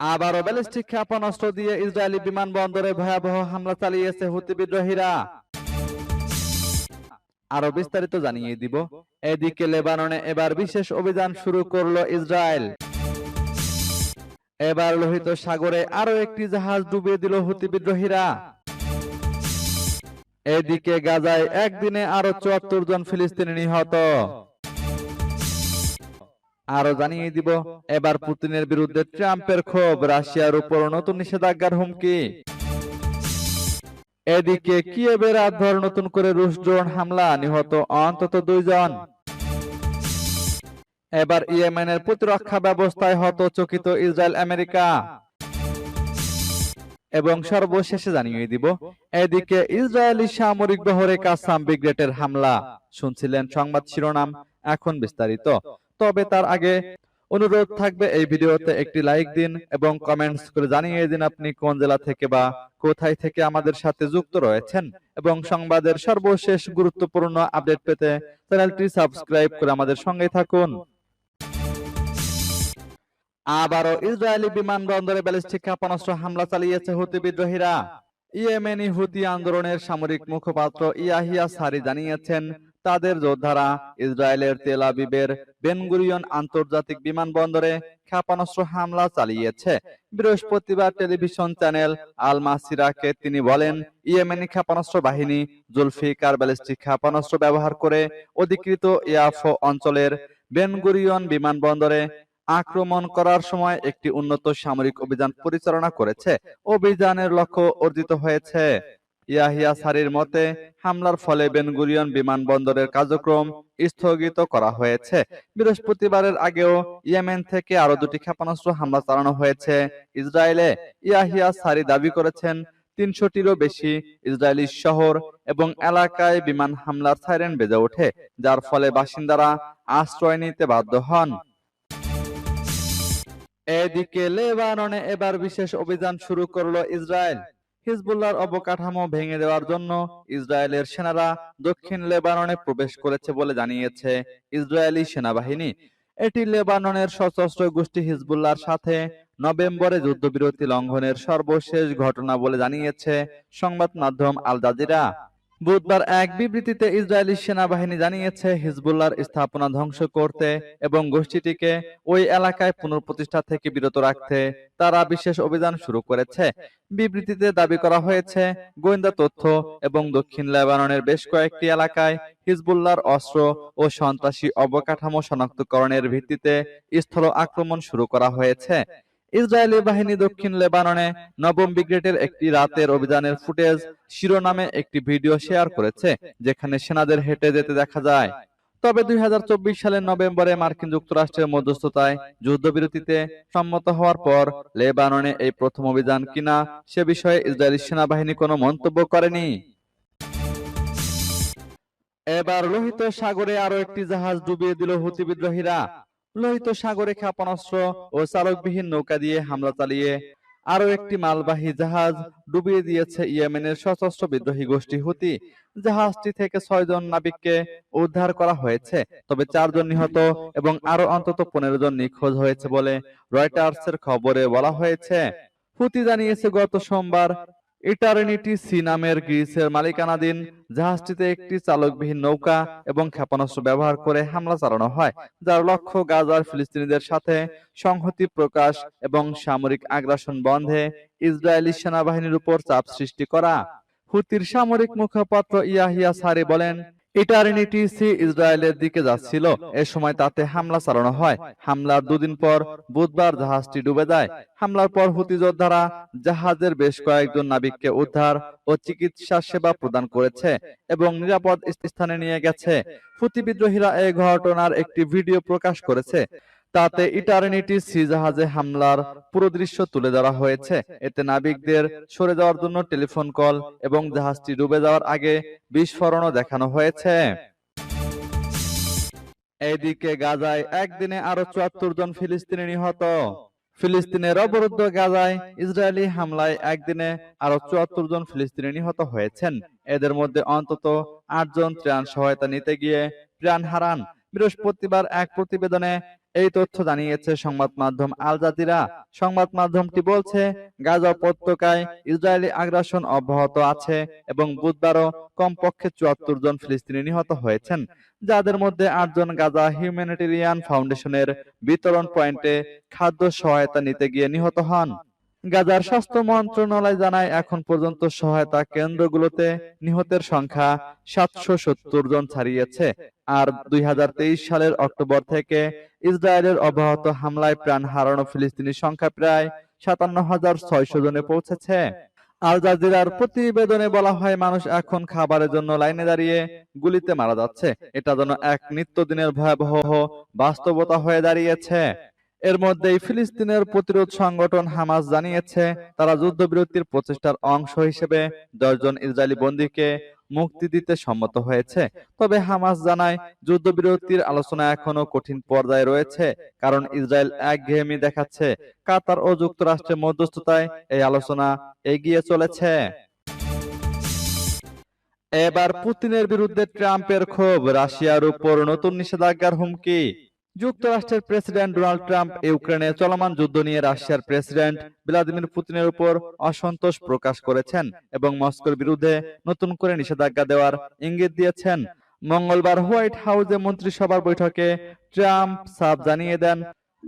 আবারও ব্যালিস্টিক ক্ষেপণাস্ত্র দিয়ে ইসরায়েলি বিমানবন্দরে ভয়াবহ হামলা চালিয়েছে হুতি বিদ্রোহীরা। আরও বিস্তারিত জানিয়ে দিব। এদিকে লেবাননে এবার বিশেষ অভিযান শুরু করল ইসরায়েল। এবার লোহিত সাগরে আরও একটি জাহাজ ডুবিয়ে দিল হুতি বিদ্রোহীরা। এদিকে গাজায় একদিনে আরও চুয়াত্তর জন ফিলিস্তিনি নিহত। আরও জানিয়ে দিব, এবার পুতিনের বিরুদ্ধে ট্রাম্পের ক্ষোভ রাশিয়ার উপর নতুন নিষেধাজ্ঞার হুমকি। এদিকে কিয়েভের রাতভর নতুন করে রুশ ড্রোন হামলা, নিহত অন্তত দুইজন। এবার ইয়েমেনের প্রতিরক্ষা ব্যবস্থায় হতচকিত ইসরায়েল, আমেরিকা। এবং সর্বশেষে জানিয়ে দিব, এদিকে ইসরায়েলি সামরিক বহরে কাসাম ব্রিগেডের হামলা। শুনছিলেন সংবাদ শিরোনাম, এখন বিস্তারিত। তবে তার আগে অনুরোধ থাকবে এই ভিডিওতে একটি লাইক দিন এবং কমেন্টস করে জানিয়ে দিন আপনি কোন জেলা থেকে বা কোথায় থেকে আমাদের সাথে যুক্ত রয়েছেন এবং সংবাদের সর্বশেষ গুরুত্বপূর্ণ আপডেট পেতে চ্যানেলটি সাবস্ক্রাইব করে আমাদের সঙ্গে থাকুন। আবারও ইসরায়েলি বিমানবন্দরে ব্যালিস্টিক ক্ষেপণাস্ত্র হামলা চালিয়েছে হুতি বিদ্রোহীরা। ইয়েমেনি হুতি আন্দোলনের সামরিক মুখপাত্র ইয়াহিয়া সারি জানিয়েছেন তাদের যোদ্ধারা ইসরায়েলের তেল আবিবের বেনগুরিয়ন আন্তর্জাতিক বিমানবন্দরে ক্ষেপণাস্ত্র হামলা চালিয়েছে। বৃহস্পতিবার টেলিভিশন চ্যানেল আল মাসিরাকে তিনি বলেন, ইয়েমেনি ক্ষেপণাস্ত্র বাহিনী জুলফিকার ব্যালিস্টিক ক্ষেপণাস্ত্র ব্যবহার করে অধিকৃত ইয়াফো অঞ্চলের বেনগুরিয়ন বিমানবন্দরে আক্রমণ করার সময় একটি উন্নত সামরিক অভিযান পরিচালনা করেছে। অভিযানের লক্ষ্য অর্জিত হয়েছে। ইয়াহিয়া সারির মতে, হামলার ফলে বেনগুরিয়ন বিমানবন্দরের কার্যক্রম স্থগিত করা হয়েছে। বৃহস্পতিবারের আগেও ইয়েমেন থেকে আরও দুটি ক্ষেপণাস্ত্র হামলা চালানো হয়েছে। ইসরায়েলে ইয়াহিয়া সারি দাবি করেছেন, তিনশোটিরও বেশি ইসরায়েলি শহর এবং এলাকায় বিমান হামলার সাইরেন বেজে ওঠে, যার ফলে বাসিন্দারা আশ্রয় নিতে বাধ্য হন। এদিকে লেবাননে এবার বিশেষ অভিযান শুরু করল ইসরায়েল। হিজবুল্লাহর অবকাঠামো ভেঙে দেওয়ার জন্য ইসরায়েলের সেনারা দক্ষিণ লেবাননে প্রবেশ করেছে বলে জানিয়েছে ইসরায়েলি সেনাবাহিনী। এটি লেবাননের সশস্ত্র গোষ্ঠী হিজবুল্লাহর সাথে নভেম্বরে যুদ্ধবিরতি লঙ্ঘনের সর্বশেষ ঘটনা বলে জানিয়েছে সংবাদ মাধ্যম আল জাজিরা। বুধবার এক বিবৃতিতে ইসরায়েলি সেনাবাহিনী জানিয়েছে, হিজবুল্লাহর স্থাপনা ধ্বংস করতে এবং গোষ্ঠীটিকে ওই এলাকায় পুনঃপ্রতিষ্ঠা থেকে বিরত রাখতে তারা বিশেষ অভিযান শুরু করেছে। বিবৃতিতে দাবি করা হয়েছে, গোয়েন্দা তথ্য এবং দক্ষিণ লেবাননের বেশ কয়েকটি এলাকায় হিজবুল্লাহর অস্ত্র ও সন্ত্রাসী অবকাঠামো শনাক্তকরণের ভিত্তিতে স্থল আক্রমণ শুরু করা হয়েছে। ইসরায়েলি বাহিনী দক্ষিণ লেবাননে নবম ব্রিগেডের একটি রাতের অভিযানের ফুটেজ শিরোনামে একটি ভিডিও শেয়ার করেছে, যেখানে সেনাদের হেঁটে যেতে দেখা যায়। তবে দুই সালের নভেম্বরে মার্কিন যুক্তরাষ্ট্রের মধ্যস্থতায় যুদ্ধবিরতিতে সম্মত হওয়ার পর লেবাননে এই প্রথম অভিযান কিনা সে বিষয়ে ইসরায়েলি সেনাবাহিনী কোনো মন্তব্য করেনি। এবার লোহিত সাগরে আরও একটি জাহাজ ডুবিয়ে দিল হুতি বিদ্রোহীরা। লোহিত সাগরে ক্ষেপণাস্ত্র ও চালকবিহীন নৌকা দিয়ে হামলা চালিয়ে আরও একটি মালবাহী জাহাজ ডুবিয়ে দিয়েছে ইয়েমেনের সশস্ত্র বিদ্রোহী গোষ্ঠী হুতি। জাহাজটি থেকে ছয়জন নাবিককে উদ্ধার করা হয়েছে, তবে চারজন নিহত এবং আরও অন্তত পনেরো জন নিখোঁজ হয়েছে বলে রয়টার্সের খবরে বলা হয়েছে। হুতি জানিয়েছে, গত সোমবার ইটারনিটি সি নামের গ্রিসের মালিকানাধীন জাহাজটিতে একটি চালকবিহীন নৌকা এবং ক্ষেপণাস্ত্র ব্যবহার করে হামলা চালানো হয়, যার লক্ষ্য গাজার ফিলিস্তিনিদের সাথে সংহতি প্রকাশ এবং সামরিক আগ্রাসন বন্ধে ইসরায়েলি সেনাবাহিনীর উপর চাপ সৃষ্টি করা। হুতির সামরিক মুখপাত্র ইয়াহিয়া সারি বলেন ইসরায়েলের দিকে যাচ্ছিল। এ সময় তাতে হামলা চালানো হয়। হামলার দুদিন পর বুধবার জাহাজটি ডুবে যায়। হামলার পর হুতি যোদ্ধারা জাহাজের বেশ কয়েকজন নাবিককে উদ্ধার ও চিকিৎসা সেবা প্রদান করেছে এবং নিরাপদ স্থানে নিয়ে গেছে। হুতি বিদ্রোহীরা এই ঘটনার একটি ভিডিও প্রকাশ করেছে। তাতে ইটারনিটি সি জাহাজে হামলার পুরো দৃশ্য তুলে ধরা হয়েছে। এতে নাবিকদের সরে যাওয়ার জন্য টেলিফোন কল এবং জাহাজটি ডুবে যাওয়ার আগে বিস্ফোরণও দেখানো হয়েছে। এদিকে গাজায় একদিনে আরও চুয়াত্তর জন ফিলিস্তিনি নিহত। ফিলিস্তিনের অবরুদ্ধ গাজায় ইসরায়েলি হামলায় একদিনে আরও চুয়াত্তর জন ফিলিস্তিনি নিহত হয়েছেন। এদের মধ্যে অন্তত আট জন ত্রাণ সহায়তা নিতে গিয়ে প্রাণ হারান। বৃহস্পতিবার এক প্রতিবেদনে এই তথ্য জানিয়েছে সংবাদ মাধ্যম আল জাজিরা। সংবাদ মাধ্যমটি বলছে, গাজা উপত্যকায় ইসরায়েলি আগ্রাসন অব্যাহত আছে এবং বুধবারও কমপক্ষে চুয়াত্তর জন ফিলিস্তিনি নিহত হয়েছেন, যাদের মধ্যে আটজন গাজা হিউম্যানিটেরিয়ান ফাউন্ডেশনের বিতরণ পয়েন্টে খাদ্য সহায়তা নিতে গিয়ে নিহত হন। গাজার স্বাস্থ্য মন্ত্রণালয় জানায় এখন পর্যন্ত সহায়তা কেন্দ্রগুলোতে নিহতের সংখ্যা সাতশো সত্তর জন ছাড়িয়েছে। আর দুই সালের অক্টোবর থেকে ইসরায়েলের অব্যাহত হামলায় প্রাণ হারানো ফিলিস্তিনির সংখ্যা প্রায় সাতান্ন হাজার ছয়শো জনে পৌঁছেছে। আল জাজিরার প্রতিবেদনে বলা হয় মানুষ এখন খাবারের জন্য লাইনে দাঁড়িয়ে গুলিতে মারা যাচ্ছে। এটা যেন এক নিত্যদিনের ভয়াবহ বাস্তবতা হয়ে দাঁড়িয়েছে। এর মধ্যেই ফিলিস্তিনের প্রতিরোধ সংগঠন হামাস জানিয়েছে, তারা যুদ্ধবিরতির প্রচেষ্টার অংশ হিসেবে দশজন ইসরায়েলি বন্দীকে মুক্তি দিতে সম্মত হয়েছে। তবে হামাস জানায়, যুদ্ধবিরতির আলোচনা এখনও কঠিন পর্যায়ে রয়েছে, কারণ ইসরায়েল একঘেয়েমি দেখাচ্ছে। কাতার ও যুক্তরাষ্ট্রের মধ্যস্থতায় এই আলোচনা এগিয়ে চলেছে। এবার পুতিনের বিরুদ্ধে ট্রাম্পের ক্ষোভ, রাশিয়ার উপর নতুন নিষেধাজ্ঞার হুমকি। যুক্তরাষ্ট্রের প্রেসিডেন্ট ডোনাল্ড ট্রাম্প ইউক্রেনে চলমান যুদ্ধ নিয়ে রাশিয়ার প্রেসিডেন্ট ভ্লাদিমির পুতিনের উপর অসন্তোষ প্রকাশ করেছেন এবং মস্কোর বিরুদ্ধে নতুন করে নিষেধাজ্ঞা দেওয়ার ইঙ্গিত দিয়েছেন। মঙ্গলবার হোয়াইট হাউসে মন্ত্রিসভার বৈঠকে ট্রাম্প সাফ জানিয়ে দেন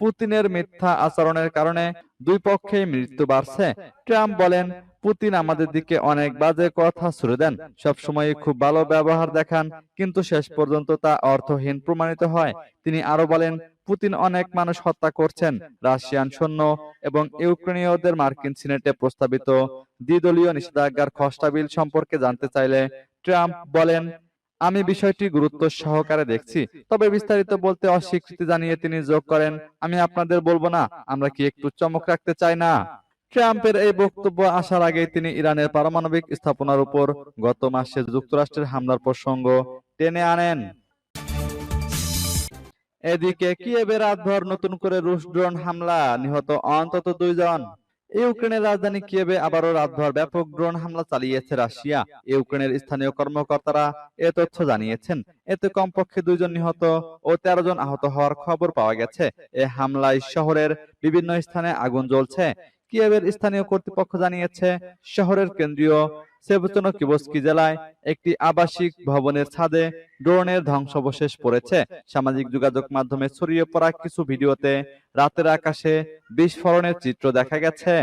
পুতিনের মিথ্যা আচরণের কারণে দুই পক্ষেই মৃত্যু বাড়ছে। ট্রাম্প বলেন, পুতিন আমাদের দিকে অনেক বাজে কথা ছুড়ে দেন। সবসময় খুব ভালো ব্যবহার দেখান, কিন্তু শেষ পর্যন্ত তা অর্থহীন প্রমাণিত হয়। তিনি আরও বলেন, পুতিন অনেক মানুষ হত্যা করছেন, রাশিয়ান সৈন্য এবং ইউক্রেনীয়দের মার্কিন সিনেটে প্রস্তাবিত দ্বিদলীয় নিষেধাজ্ঞার খসড়া বিল সম্পর্কে জানতে চাইলে ট্রাম্প বলেন আমি বিষয়টি গুরুত্ব সহকারে দেখছি। তবে বিস্তারিত বলতে অস্বীকৃতি জানিয়ে তিনি যোগ করেন, আমি আপনাদের বলব না, আমরা কি একটু চমক রাখতে চাই না? ট্রাম্পের এই বক্তব্য আসার আগে তিনি ইরানের পারমাণবিক স্থাপনার উপর গত মাসে যুক্তরাষ্ট্রের হামলার প্রসঙ্গ টেনে আনেন। এদিকে কিয়েভে রাতভর নতুন করে রুশ ড্রোন হামলা, নিহত অন্তত দুইজন। ইউক্রেনের রাজধানী কিয়েভে আবারও রাতভর ব্যাপক ড্রোন হামলা চালিয়েছে রাশিয়া। ইউক্রেনের স্থানীয় কর্মকর্তারা এ তথ্য জানিয়েছেন। এতে কমপক্ষে দুইজন নিহত ও তেরো জন আহত হওয়ার খবর পাওয়া গেছে। এ হামলায় শহরের বিভিন্ন স্থানে আগুন জ্বলছে। কিয়েভের স্থানীয় কর্তৃপক্ষ জানিয়েছে, শহরের কেন্দ্রীয় সেভচনো কিবস্কি জেলায় একটি আবাসিক ভবনের ছাদে ড্রোনের ধ্বংসাবশেষ পড়েছে। সামাজিক যোগাযোগ মাধ্যমে ছড়িয়ে পড়া কিছু ভিডিওতে রাতের আকাশে বিস্ফোরণের চিত্র দেখা গেছে।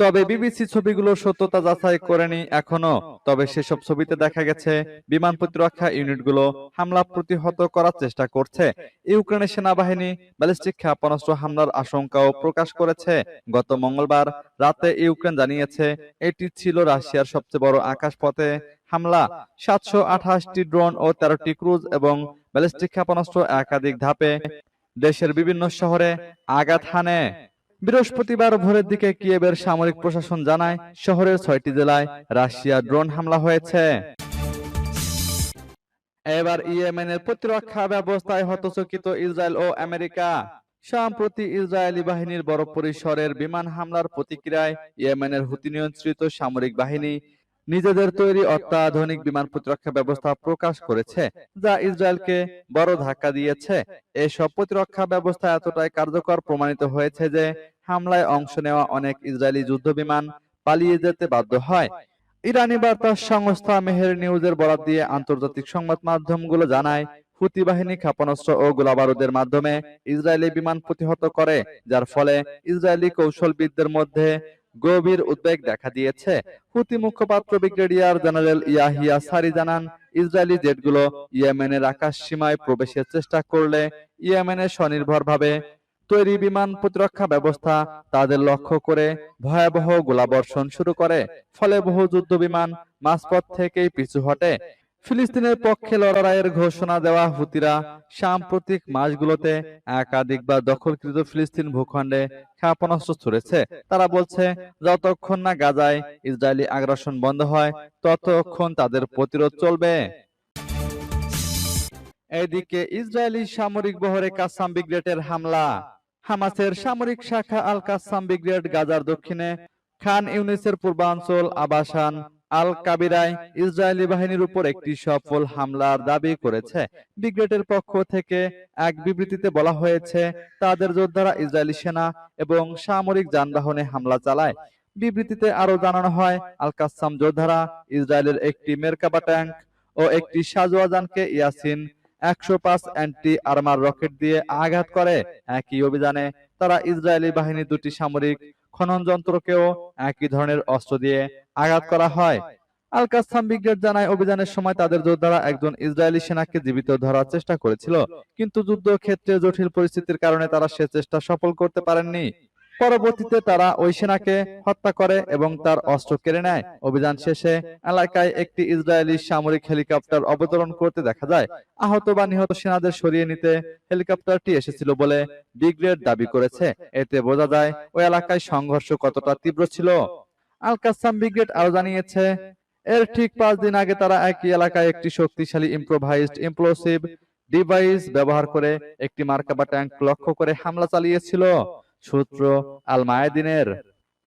তবে বিবিসি ছবিগুলোর সত্যতা যাচাই করেনি এখনও। তবে সেসব ছবিতে দেখা গেছে, বিমান প্রতিরক্ষা ইউনিটগুলো হামলা প্রতিহত করার চেষ্টা করছে। ইউক্রেনের সেনাবাহিনী ব্যালিস্টিক ক্ষেপণাস্ত্র হামলার আশঙ্কাও প্রকাশ করেছে। গত মঙ্গলবার রাতে ইউক্রেন জানিয়েছে, এটি ছিল রাশিয়ার সবচেয়ে বড় আকাশপথে হামলা। সাতশো আঠাশটি ড্রোন ও তেরোটি ক্রুজ এবং ব্যালিস্টিক ক্ষেপণাস্ত্র একাধিক ধাপে দেশের বিভিন্ন শহরে আঘাত হানে। বৃহস্পতিবার ভোরের দিকে কিয়েবের সামরিক প্রশাসন জানায়, শহরের ছয়টি জেলায় রাশিয়া ড্রোন হামলা হয়েছে। এবার ইয়েমেনের প্রতিরক্ষা ব্যবস্থায় হতচকিত ইসরায়েল ও আমেরিকা। সম্প্রতি ইসরায়েলি বাহিনীর বড় পরিসরের বিমান হামলার প্রতিক্রিয়ায় ইয়েমেনের হুতি নিয়ন্ত্রিত সামরিক বাহিনী নিজেদের তৈরি অত্যাধুনিক বিমান প্রতিরক্ষা ব্যবস্থা প্রকাশ করেছে, যা ইসরায়েলকে বড় ধাক্কা দিয়েছে। এসব প্রতিরক্ষা ব্যবস্থা এতটাই কার্যকর প্রমাণিত হয়েছে যে হামলায় অংশ নেওয়া অনেক ইসরায়েলি যুদ্ধ বিমান পালিয়ে যেতে বাধ্য হয়। ইরানি বার্তা সংস্থা মেহের নিউজের বরাত দিয়ে আন্তর্জাতিক সংবাদ মাধ্যমগুলো জানায়, হুতি বাহিনী ক্ষেপণাস্ত্র ও গোলাবারুদের মাধ্যমে ইসরায়েলি বিমান প্রতিহত করে, যার ফলে ইসরায়েলি কৌশলবিদদের মধ্যে গভীর উদ্বেগ দেখা দিয়েছে। হুতি মুখপাত্র ব্রিগেডিয়ার জেনারেল ইয়াহিয়া সারি জানান, ইসরায়েলি জেটগুলো ইয়েমেনের আকাশ সীমায় প্রবেশের চেষ্টা করলে ইয়েমেনের স্বনির্ভরভাবে তৈরি বিমান প্রতিরক্ষা ব্যবস্থা তাদের লক্ষ্য করে ভয়াবহ গোলাবর্ষণ শুরু করে। ফলে বহু যুদ্ধ বিমান মাঝপথ থেকেই পিছু হটে। ফিলিস্তিনের পক্ষে লড়াইয়ের ঘোষণা দেওয়া হুতিরা সাম্প্রতিক মাসগুলোতে একাধিকবার দখলকৃত ফিলিস্তিন ভূখণ্ডে ক্ষেপণাস্ত্র ছুড়েছে। তারা বলছে, যতক্ষণ না গাজায় ইসরায়েলি আগ্রাসন বন্ধ হয়, ততক্ষণ তাদের প্রতিরোধ চলবে। এদিকে ইসরায়েলি সামরিক বহরে কাসাম ব্রিগেডের হামলা। হামাসের সামরিক শাখা আল কাসাম ব্রিগেড গাজার দক্ষিণে খান ইউনিসের পূর্বাঞ্চল আবাসান আল কাবিরায় ইসরায়েলি বাহিনীর উপর একটি সফল হামলার দাবি করেছে। ব্রিগেডের পক্ষ থেকে এক বিবৃতিতে বলা হয়েছে, তাদের যোদ্ধারা ইসরায়েলি সেনা এবং সামরিক যানবাহনে হামলা চালায়। বিবৃতিতে আরও জানানো হয় আল কাসাম যোদ্ধারা ইসরায়েলের একটি মেরকাবা ট্যাঙ্ক ও একটি সাজোয়াজানকে ইয়াসিন একশো পাঁচ অ্যান্টি আর্মার রকেট দিয়ে আঘাত করে। একই অভিযানে তারা ইসরায়েলি বাহিনী দুটি সামরিক খনন যন্ত্রকেও একই ধরনের অস্ত্র দিয়ে আঘাত করা হয়। আল কাসাম ব্রিগেড জানায়, অভিযানের সময় তাদের যোদ্ধারা একজন ইসরায়েলি সেনাকে জীবিত ধরার চেষ্টা করেছিল, কিন্তু যুদ্ধক্ষেত্রে জটিল পরিস্থিতির কারণে তারা সে চেষ্টা সফল করতে পারেননি। পরবর্তীতে তারা ওই সেনাকে হত্যা করে এবং তার অস্ত্র কেড়ে নেয়। অভিযান শেষে এলাকায় একটি ইসরায়েলি সামরিক হেলিকপ্টার অবতরণ করতে দেখা যায়। আহত বা নিহত সেনাদের সরিয়ে নিতে হেলিকপ্টারটি এসেছিল বলে ব্রিগেড দাবি করেছে। এতে বোঝা যায় ওই এলাকায় সংঘর্ষ কতটা তীব্র ছিল। আল কাসাম ব্রিগেড আরও জানিয়েছে, এর ঠিক পাঁচ দিন আগে তারা একই এলাকায় একটি শক্তিশালী ইম্প্রোভাইজড ইমপ্লোসিভ ডিভাইস ব্যবহার করে একটি মার্কাবা ট্যাঙ্ক লক্ষ্য করে হামলা চালিয়েছিল। সূত্র আল মায়াদিনের